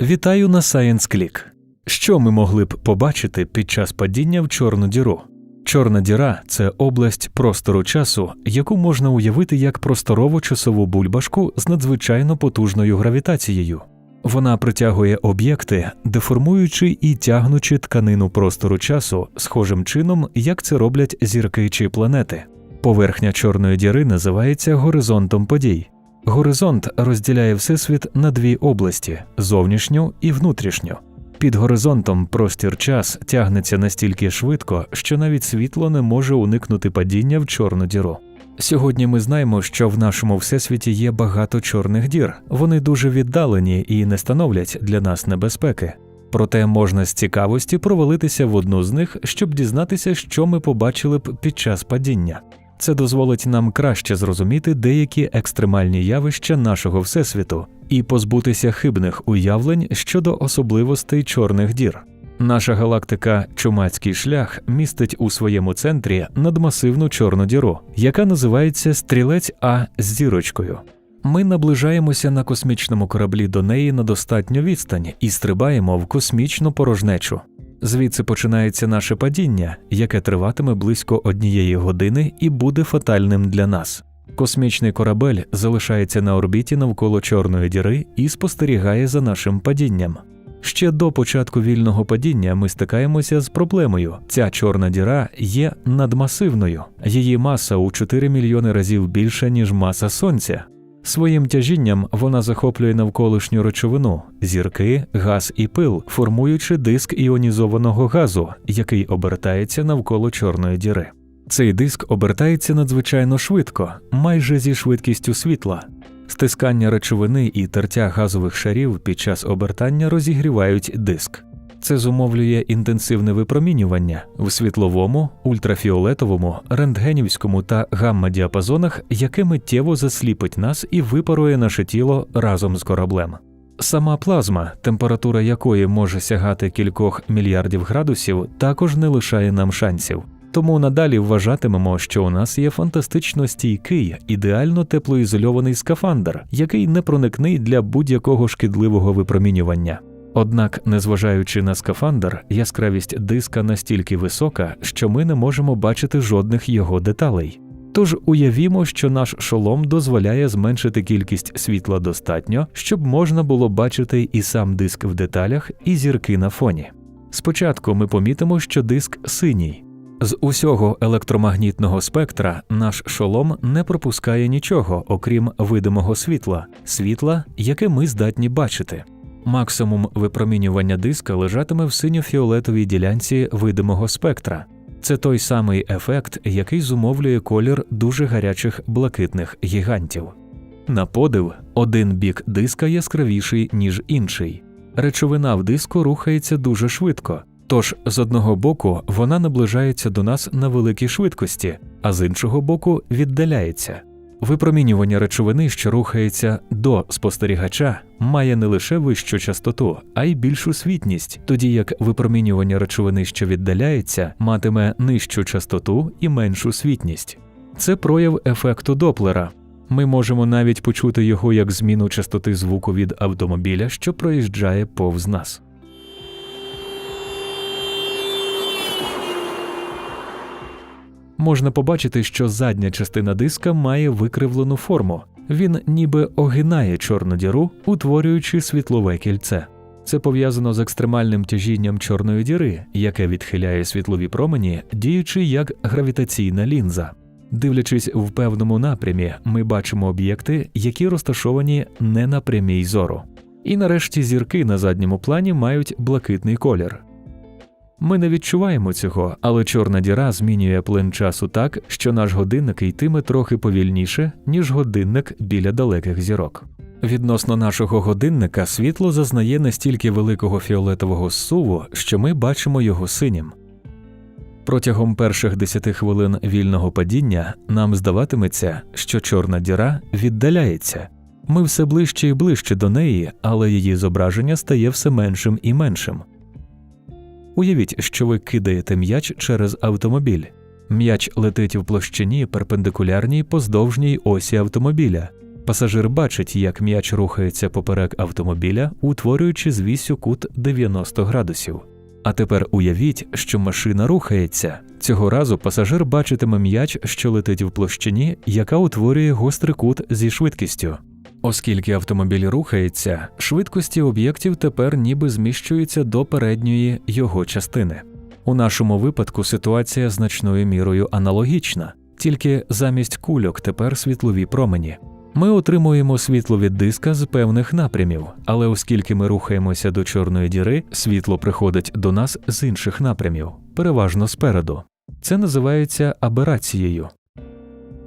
Вітаю на Science Click. Що ми могли б побачити під час падіння в чорну діру? Чорна діра це область простору часу, яку можна уявити як просторову часову бульбашку з надзвичайно потужною гравітацією. Вона притягує об'єкти, деформуючи і тягнучи тканину простору часу схожим чином, як це роблять зірки чи планети. Поверхня чорної діри називається горизонтом подій. Горизонт розділяє Всесвіт на дві області зовнішню і внутрішню. Під горизонтом простір час тягнеться настільки швидко, що навіть світло не може уникнути падіння в чорну діру. Сьогодні ми знаємо, що в нашому всесвіті є багато чорних дір, вони дуже віддалені і не становлять для нас небезпеки. Проте можна з цікавості провалитися в одну з них, щоб дізнатися, що ми побачили б під час падіння. Це дозволить нам краще зрозуміти деякі екстремальні явища нашого всесвіту і позбутися хибних уявлень щодо особливостей чорних дір. Наша галактика Чумацький шлях містить у своєму центрі надмасивну чорну діру, яка називається Стрілець А з зірочкою. Ми наближаємося на космічному кораблі до неї на достатню відстань і стрибаємо в космічну порожнечу. Звідси починається наше падіння, яке триватиме близько однієї години і буде фатальним для нас. Космічний корабель залишається на орбіті навколо Чорної діри і спостерігає за нашим падінням. Ще до початку вільного падіння ми стикаємося з проблемою. Ця чорна діра є надмасивною, її маса у 4 мільйони разів більша, ніж маса Сонця. Своїм тяжінням вона захоплює навколишню речовину, зірки, газ і пил, формуючи диск іонізованого газу, який обертається навколо чорної діри. Цей диск обертається надзвичайно швидко, майже зі швидкістю світла. Стискання речовини і тертя газових шарів під час обертання розігрівають диск. Це зумовлює інтенсивне випромінювання в світловому, ультрафіолетовому, рентгенівському та гамма-діапазонах, яке миттєво засліпить нас і випарує наше тіло разом з кораблем. Сама плазма, температура якої може сягати кількох мільярдів градусів, також не лишає нам шансів. Тому надалі вважатимемо, що у нас є фантастично стійкий, ідеально теплоізольований скафандр, який непроникний для будь-якого шкідливого випромінювання. Однак, незважаючи на скафандр, яскравість диска настільки висока, що ми не можемо бачити жодних його деталей. Тож уявімо, що наш шолом дозволяє зменшити кількість світла достатньо, щоб можна було бачити і сам диск в деталях, і зірки на фоні. Спочатку ми помітимо, що диск синій. З усього електромагнітного спектра наш шолом не пропускає нічого, окрім видимого світла, світла, яке ми здатні бачити. Максимум випромінювання диска лежатиме в синьо-фіолетовій ділянці видимого спектра. Це той самий ефект, який зумовлює колір дуже гарячих блакитних гігантів. На подив, один бік диска яскравіший, ніж інший. Речовина в диску рухається дуже швидко, тож з одного боку вона наближається до нас на великій швидкості, а з іншого боку віддаляється. Випромінювання речовини, що рухається до спостерігача, має не лише вищу частоту, а й більшу світність, тоді як випромінювання речовини, що віддаляється, матиме нижчу частоту і меншу світність. Це прояв ефекту Доплера. Ми можемо навіть почути його як зміну частоти звуку від автомобіля, що проїжджає повз нас. Можна побачити, що задня частина диска має викривлену форму. Він ніби огинає чорну діру, утворюючи світлове кільце. Це пов'язано з екстремальним тяжінням чорної діри, яке відхиляє світлові промені, діючи як гравітаційна лінза. Дивлячись в певному напрямі, ми бачимо об'єкти, які розташовані не на прямій зору. І нарешті зірки на задньому плані мають блакитний колір. Ми не відчуваємо цього, але чорна діра змінює плин часу так, що наш годинник йтиме трохи повільніше, ніж годинник біля далеких зірок. Відносно нашого годинника світло зазнає настільки великого фіолетового зсуву, що ми бачимо його синім. Протягом перших 10 хвилин вільного падіння нам здаватиметься, що чорна діра віддаляється. Ми все ближче і ближче до неї, але її зображення стає все меншим і меншим. Уявіть, що ви кидаєте м'яч через автомобіль. М'яч летить в площині перпендикулярній поздовжній осі автомобіля. Пасажир бачить, як м'яч рухається поперек автомобіля, утворюючи з вісю кут 90 градусів. А тепер уявіть, що машина рухається. Цього разу пасажир бачитиме м'яч, що летить в площині, яка утворює гострий кут зі швидкістю. Оскільки автомобіль рухається, швидкості об'єктів тепер ніби зміщуються до передньої його частини. У нашому випадку ситуація значною мірою аналогічна, тільки замість кульок тепер світлові промені. Ми отримуємо світло від диска з певних напрямів, але оскільки ми рухаємося до чорної діри, світло приходить до нас з інших напрямів, переважно спереду. Це називається аберацією.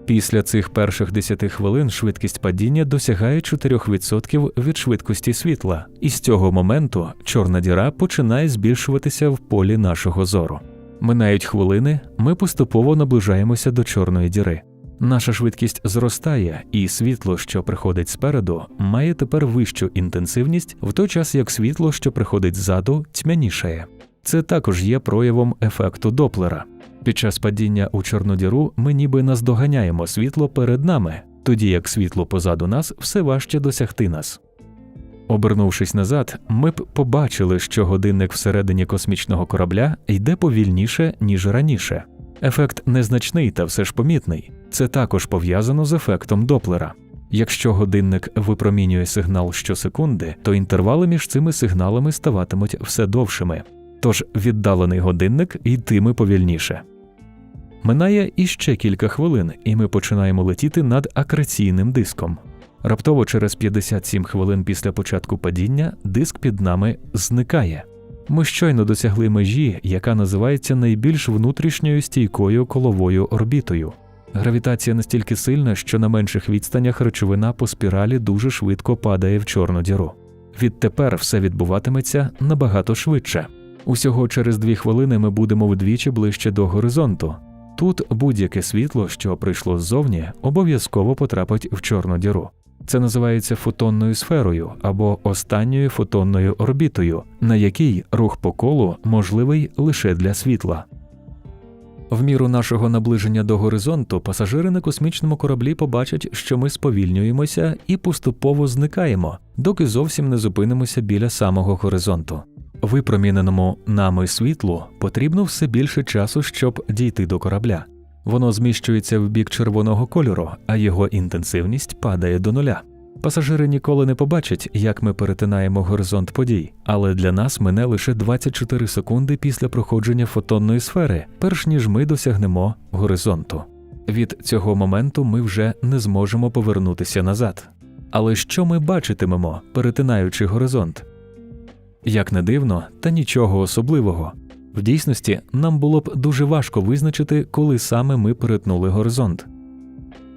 Після цих перших 10 хвилин швидкість падіння досягає 4% від швидкості світла, і з цього моменту чорна діра починає збільшуватися в полі нашого зору. Минають хвилини, ми поступово наближаємося до чорної діри. Наша швидкість зростає, і світло, що приходить спереду, має тепер вищу інтенсивність, в той час як світло, що приходить ззаду, тьмянішає. Це також є проявом ефекту Доплера. Під час падіння у чорну діру ми ніби наздоганяємо світло перед нами, тоді як світло позаду нас все важче досягти нас. Обернувшись назад, ми б побачили, що годинник всередині космічного корабля йде повільніше, ніж раніше. Ефект незначний та все ж помітний. Це також пов'язано з ефектом Доплера. Якщо годинник випромінює сигнал щосекунди, то інтервали між цими сигналами ставатимуть все довшими, тож віддалений годинник йтиме повільніше. Минає іще кілька хвилин, і ми починаємо летіти над акреційним диском. Раптово через 57 хвилин після початку падіння диск під нами зникає. Ми щойно досягли межі, яка називається найбільш внутрішньою стійкою коловою орбітою. Гравітація настільки сильна, що на менших відстанях речовина по спіралі дуже швидко падає в чорну діру. Відтепер все відбуватиметься набагато швидше. Усього через дві хвилини ми будемо вдвічі ближче до горизонту. Тут будь-яке світло, що прийшло ззовні, обов'язково потрапить в чорну діру. Це називається фотонною сферою або останньою фотонною орбітою, на якій рух по колу можливий лише для світла. В міру нашого наближення до горизонту пасажири на космічному кораблі побачать, що ми сповільнюємося і поступово зникаємо, доки зовсім не зупинимося біля самого горизонту. Випроміненому нами світлу потрібно все більше часу, щоб дійти до корабля. Воно зміщується в бік червоного кольору, а його інтенсивність падає до нуля. Пасажири ніколи не побачать, як ми перетинаємо горизонт подій, але для нас мине лише 24 секунди після проходження фотонної сфери, перш ніж ми досягнемо горизонту. Від цього моменту ми вже не зможемо повернутися назад. Але що ми бачитимемо, перетинаючи горизонт? Як не дивно, та нічого особливого. В дійсності нам було б дуже важко визначити, коли саме ми перетнули горизонт.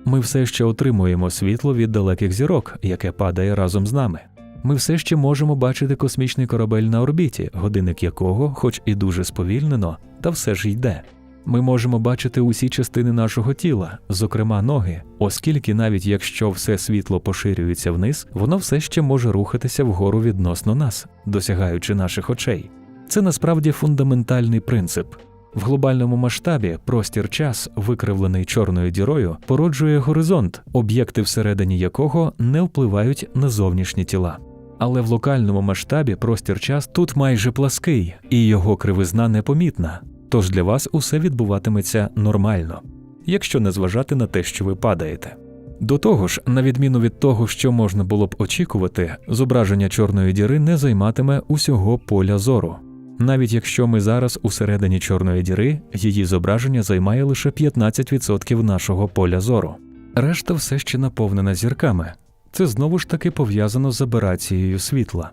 Ми все ще отримуємо світло від далеких зірок, яке падає разом з нами. Ми все ще можемо бачити космічний корабель на орбіті, годинник якого, хоч і дуже сповільнено, та все ж йде. Ми можемо бачити усі частини нашого тіла, зокрема ноги, оскільки навіть якщо все світло поширюється вниз, воно все ще може рухатися вгору відносно нас, досягаючи наших очей. Це насправді фундаментальний принцип. В глобальному масштабі простір час, викривлений чорною дірою, породжує горизонт, об'єкти всередині якого не впливають на зовнішні тіла. Але в локальному масштабі простір час тут майже плаский, і його кривизна непомітна, тож для вас усе відбуватиметься нормально, якщо не зважати на те, що ви падаєте. До того ж, на відміну від того, що можна було б очікувати, зображення чорної діри не займатиме усього поля зору. Навіть якщо ми зараз усередині чорної діри, її зображення займає лише 15% нашого поля зору. Решта все ще наповнена зірками. Це знову ж таки пов'язано з аберацією світла.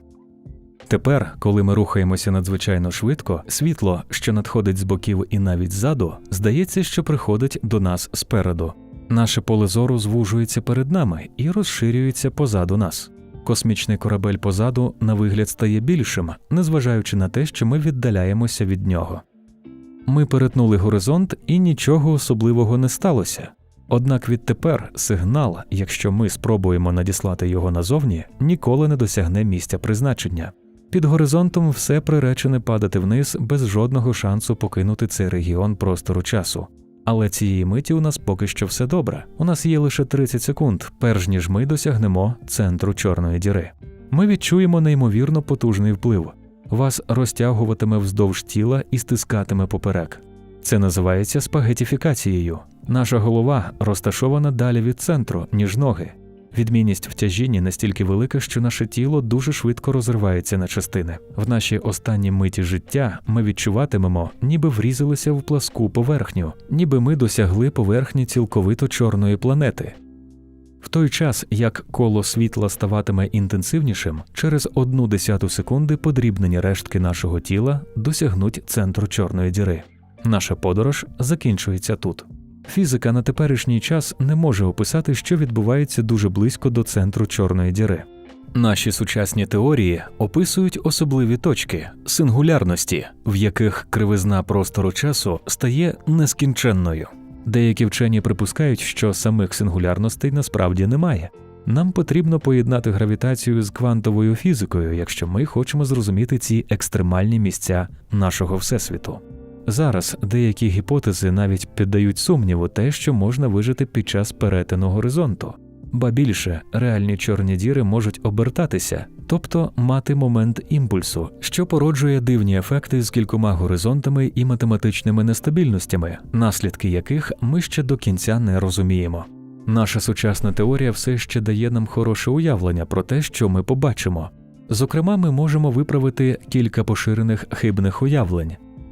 Тепер, коли ми рухаємося надзвичайно швидко, світло, що надходить з боків і навіть ззаду, здається, що приходить до нас спереду. Наше поле зору звужується перед нами і розширюється позаду нас. Космічний корабель позаду на вигляд стає більшим, незважаючи на те, що ми віддаляємося від нього. Ми перетнули горизонт і нічого особливого не сталося. Однак відтепер сигнал, якщо ми спробуємо надіслати його назовні, ніколи не досягне місця призначення. Під горизонтом все приречене падати вниз без жодного шансу покинути цей регіон простору часу. Але цієї миті у нас поки що все добре. У нас є лише 30 секунд, перш ніж ми досягнемо центру чорної діри. Ми відчуємо неймовірно потужний вплив. Вас розтягуватиме вздовж тіла і стискатиме поперек. Це називається спагетіфікацією. Наша голова розташована далі від центру, ніж ноги. Відмінність в тяжінні настільки велика, що наше тіло дуже швидко розривається на частини. В наші останні миті життя ми відчуватимемо, ніби врізалися в пласку поверхню, ніби ми досягли поверхні цілковито чорної планети. В той час, як коло світла ставатиме інтенсивнішим, через одну десяту секунди подрібнені рештки нашого тіла досягнуть центру чорної діри. Наша подорож закінчується тут. Фізика на теперішній час не може описати, що відбувається дуже близько до центру чорної діри. Наші сучасні теорії описують особливі точки сингулярності, в яких кривизна простору часу стає нескінченною. Деякі вчені припускають, що самих сингулярностей насправді немає. Нам потрібно поєднати гравітацію з квантовою фізикою, якщо ми хочемо зрозуміти ці екстремальні місця нашого всесвіту. Зараз деякі гіпотези навіть піддають сумніву те, що можна вижити під час перетину горизонту, ба більше реальні чорні діри можуть обертатися, тобто мати момент імпульсу, що породжує дивні ефекти з кількома горизонтами і математичними нестабільностями, наслідки яких ми ще до кінця не розуміємо. Наша сучасна теорія все ще дає нам хороше уявлення про те, що ми побачимо. Зокрема, ми можемо виправити кілька поширених хибних уявлень.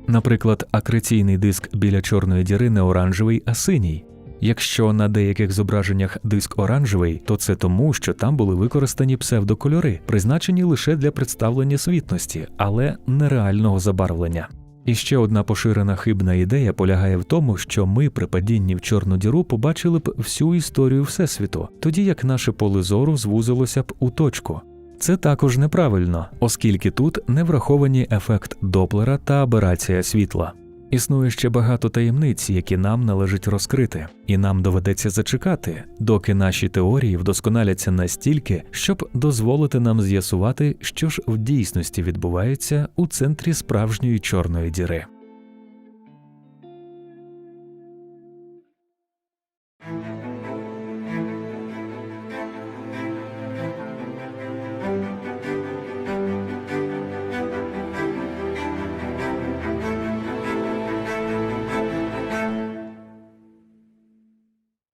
Наприклад, акреційний диск біля чорної діри не оранжевий, а синій. Якщо на деяких зображеннях диск оранжевий, то це тому, що там були використані псевдокольори, призначені лише для представлення світності, але нереального забарвлення. І ще одна поширена хибна ідея полягає в тому, що ми при падінні в чорну діру побачили б всю історію Всесвіту, тоді як наше поле зору звузилося б у точку. Це також неправильно, оскільки тут не враховані ефект Доплера та аберація світла. Існує ще багато таємниць, які нам належить розкрити, і нам доведеться зачекати, доки наші теорії вдосконаляться настільки, щоб дозволити нам з'ясувати, що ж в дійсності відбувається у центрі справжньої чорної діри.